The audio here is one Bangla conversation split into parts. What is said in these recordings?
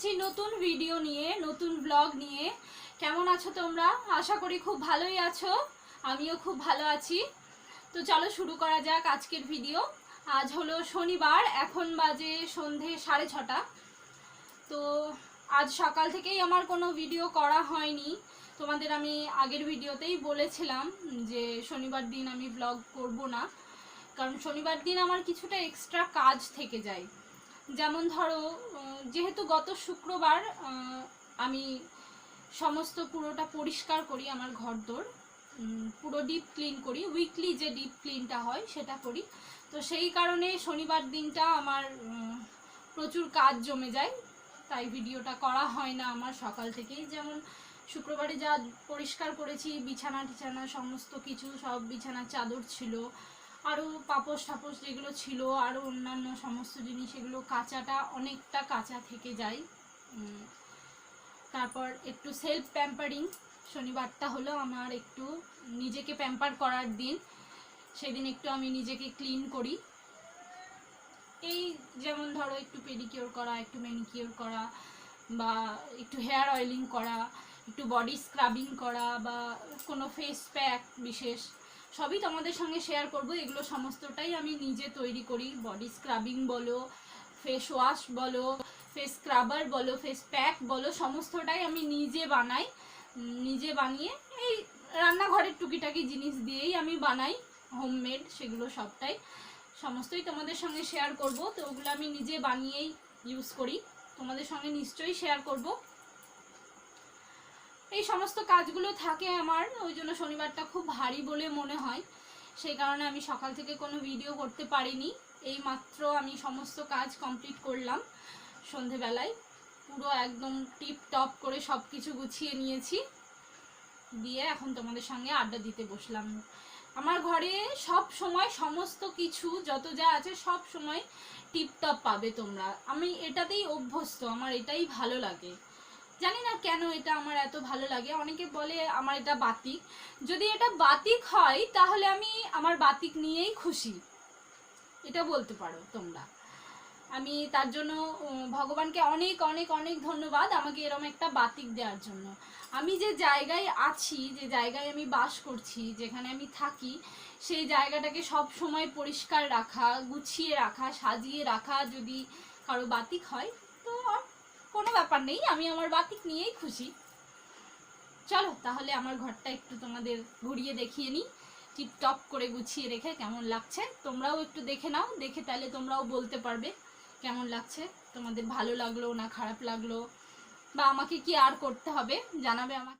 এসেছি নতুন ভিডিও নিয়ে, নতুন ব্লগ নিয়ে। কেমন আছো তোমরা? আশা করি খুব ভালোই আছো। আমিও খুব ভালো আছি। তো চলো শুরু করা যাক আজকের ভিডিও আজ হলো শনিবার, এখন বাজে সন্ধে সাড়ে ছটা। তো আজ সকাল থেকেই আমার কোনো ভিডিও করা হয়নি। তোমাদের আমি আগের ভিডিওতেই বলেছিলাম যে শনিবার দিন আমি ব্লগ করব না। কারণ শনিবার দিন আমার কিছুটা এক্সট্রা কাজ থেকে যায়। যেমন ধরো যেহেতু গত শুক্রবার আমি সমস্ত পুরোটা পরিষ্কার করি আমার ঘরদোর পুরো ডিপ ক্লিন করি উইকলি যে ডিপ ক্লিনটা হয় সেটা করি। তো সেই কারণে শনিবার দিনটা আমার প্রচুর কাজ জমে যায়, তাই ভিডিওটা করা হয় না আমার সকাল থেকেই। যেমন শুক্রবারে যা পরিষ্কার করেছি বিছানা টিছানা সমস্ত কিছু, সব বিছানার চাদর ছিল আরও পাপোশ টাপোশ যেগুলো ছিল আরও অন্যান্য সমস্ত জিনিস, এগুলো কাঁচাটা অনেকটা কাঁচা থেকে যায়। তারপর একটু সেলফ প্যাম্পারিং শনিবারটা হলো আমার একটু নিজেকে প্যাম্পার করার দিন। সেদিন একটু আমি নিজেকে ক্লিন করি। এই যেমন ধরো একটু পেডিকিওর করা, একটু ম্যানিকিওর করা, বা একটু হেয়ার অয়েলিং করা, একটু বডি স্ক্রাবিং করা, বা কোনো ফেস প্যাক বিশেষ। সবই তোমাদের সঙ্গে শেয়ার করব, এগুলো সমস্তটাই আমি নিজে তৈরি করি। বডি স্ক্রাবিং বলো ফেস ওয়াশ বলো ফেস স্ক্রাবার বলো ফেস প্যাক বলো, সমস্তটাই আমি নিজে বানাই। নিজে বানিয়ে এই রান্নাঘরের টুকিটাকি জিনিস দিয়েই আমি বানাই হোমমেড সেগুলো সবটাই। সমস্তই তোমাদের সঙ্গে শেয়ার করব, তো ওগুলো আমি নিজে বানিয়েই ইউজ করি। তোমাদের সঙ্গে নিশ্চয়ই শেয়ার করব। এই সমস্ত কাজগুলো থাকে আমার, ওই জন্য শনিবারটা খুব ভারী বলে মনে হয়। সেই কারণে আমি সকাল থেকে কোনো ভিডিও করতে পারিনি। এই মাত্র আমি সমস্ত কাজ কমপ্লিট করলাম সন্ধেবেলায়। পুরো একদম টিপ টপ করে সব কিছু গুছিয়ে নিয়েছি। দিয়ে এখন তোমাদের সঙ্গে আড্ডা দিতে বসলাম। আমার ঘরে সব সময় সমস্ত কিছু, যত যা আছে সব সময় টিপটপ পাবে তোমরা। আমি এটাতেই অভ্যস্ত, আমার এটাই ভালো লাগে। জানি না কেন এটা আমার এত ভালো লাগে। অনেকে বলে আমার এটা বাতিক। যদি এটা বাতিক হয়, তাহলে আমি আমার বাতিক নিয়েই খুশি। এটা বলতে পারো তোমরা। আমি তার জন্য ভগবানকে অনেক অনেক অনেক ধন্যবাদ আমাকে এরকম একটা বাতিক দেওয়ার জন্য। আমি যে জায়গায় আছি, যে জায়গায় আমি বাস করছি, যেখানে আমি থাকি, সেই জায়গাটাকে সব সময় পরিষ্কার রাখা, গুছিয়ে রাখা, সাজিয়ে রাখা যদি কারও বাতিক হয়, তো কোনো ব্যাপার নেই, আমি আমার বাতিক নিয়েই খুশি। চলো তাহলে আমার ঘরটা একটু তোমাদের ঘুরিয়ে দেখিয়ে নিই, টিপটপ করে গুছিয়ে রেখে কেমন লাগছে। তোমরাও একটু দেখে নাও, দেখে তাহলে তোমরাও বলতে পারবে কেমন লাগছে, তোমাদের ভালো লাগল না খারাপ লাগল, বা আমাকে কি আর করতে হবে, জানাবে আমাকে।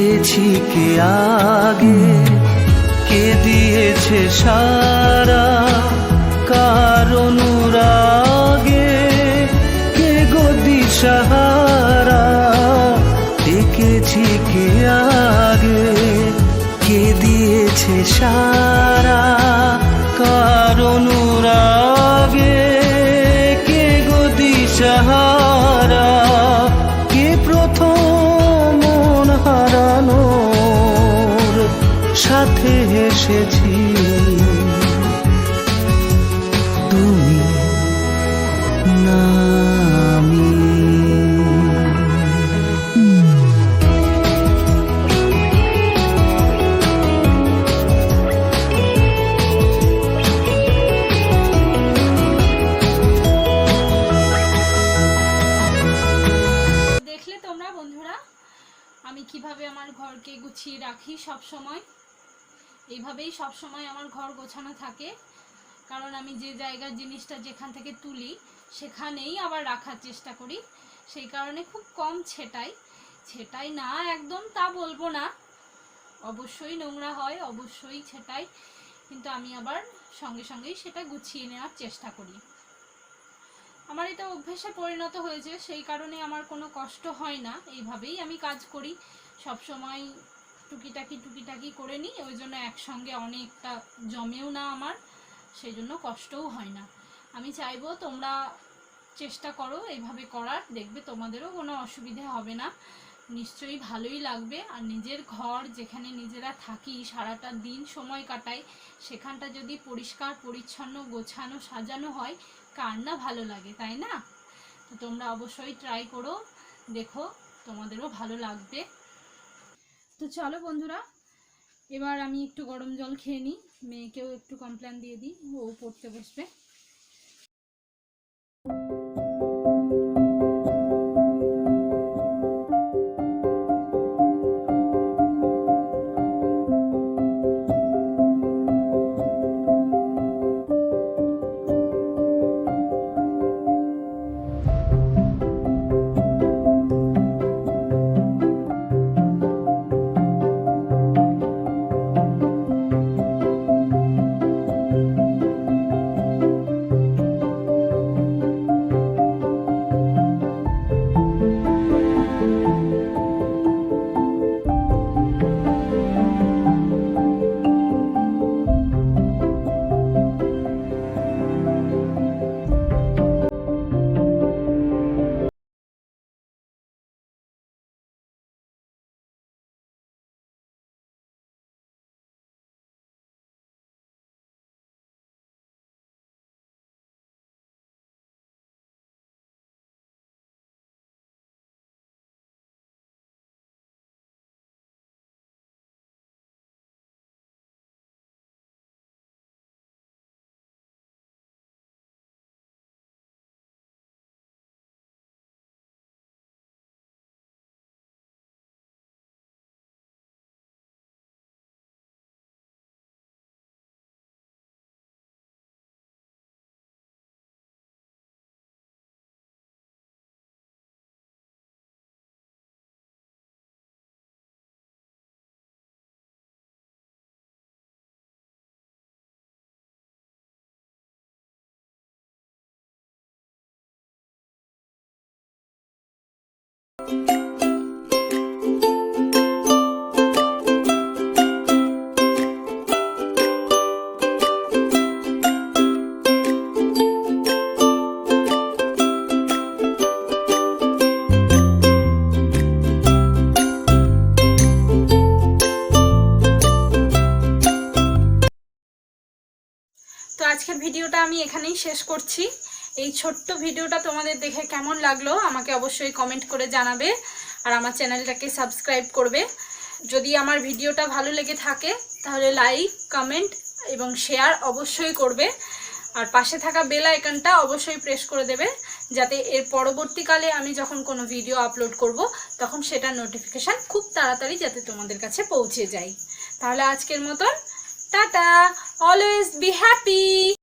রেখেছি কে আগে, কে দিয়েছে সারা কারণ আগে কে গদি সাহারা দেখেছি কে আগে, কে দিয়েছে সারা ঘরকে গুছিয়ে রাখি সব সময়। এইভাবেই সব সময় আমার ঘর গোছানো থাকে। কারণ আমি যে জায়গার জিনিসটা যেখান থেকে তুলি, সেখানেই আবার রাখার চেষ্টা করি। সেই কারণে খুব কম ছেটাই। ছেটাই না একদম তা বলব না। অবশ্যই নোংরা হয়, অবশ্যই ছেটাই। কিন্তু আমি আবার সঙ্গে সঙ্গেই সেটা গুছিয়ে নেওয়ার চেষ্টা করি। আমার এটা অভ্যেসে পরিণত হয়েছে, সেই কারণে আমার কোনো কষ্ট হয় না। এইভাবেই আমি কাজ করি। সব সময় টুকিটাকি টুকিটাকি করে নিই, ওই জন্য একসঙ্গে অনেকটা জমেও না আমার, সেই জন্য কষ্টও হয় না। আমি চাইব তোমরা চেষ্টা করো এইভাবে করার, দেখবে তোমাদেরও কোনো অসুবিধে হবে না। নিশ্চয়ই ভালোই লাগবে, আর নিজের ঘর যেখানে নিজেরা থাকি, সারাটা দিন সময় কাটাই, সেখানটা যদি পরিষ্কার, পরিচ্ছন্ন, গোছানো, সাজানো হয়, কার না ভালো লাগে, তাই না? তো তোমরা অবশ্যই ট্রাই করো, দেখো তোমাদেরও ভালো লাগবে। তো চলো বন্ধুরা, এবার আমি একটু গরম জল খেয়ে নিই। মেয়েকেও একটু কমপ্লেন দিয়ে দিই, ও পড়তে বসবে। আজকের ভিডিওটা আমি এখানেই শেষ করছি। এই ছোট্ট ভিডিওটা তোমাদের দেখে কেমন লাগল আমাকে অবশ্যই কমেন্ট করে জানাবে আর আমার চ্যানেলটাকে সাবস্ক্রাইব করবে। যদি আমার ভিডিওটা ভালো লেগে থাকে, তাহলে লাইক কমেন্ট এবং শেয়ার অবশ্যই করবে। আর পাশে থাকা বেল আইকনটা অবশ্যই প্রেস করে দেবে, যাতে এর পরবর্তীকালে আমি যখন কোনো ভিডিও আপলোড করব, তখন সেটার নোটিফিকেশান খুব তাড়াতাড়ি যাতে তোমাদের কাছে পৌঁছে যায়। তাহলে আজকের মতন, টাটা! Always be happy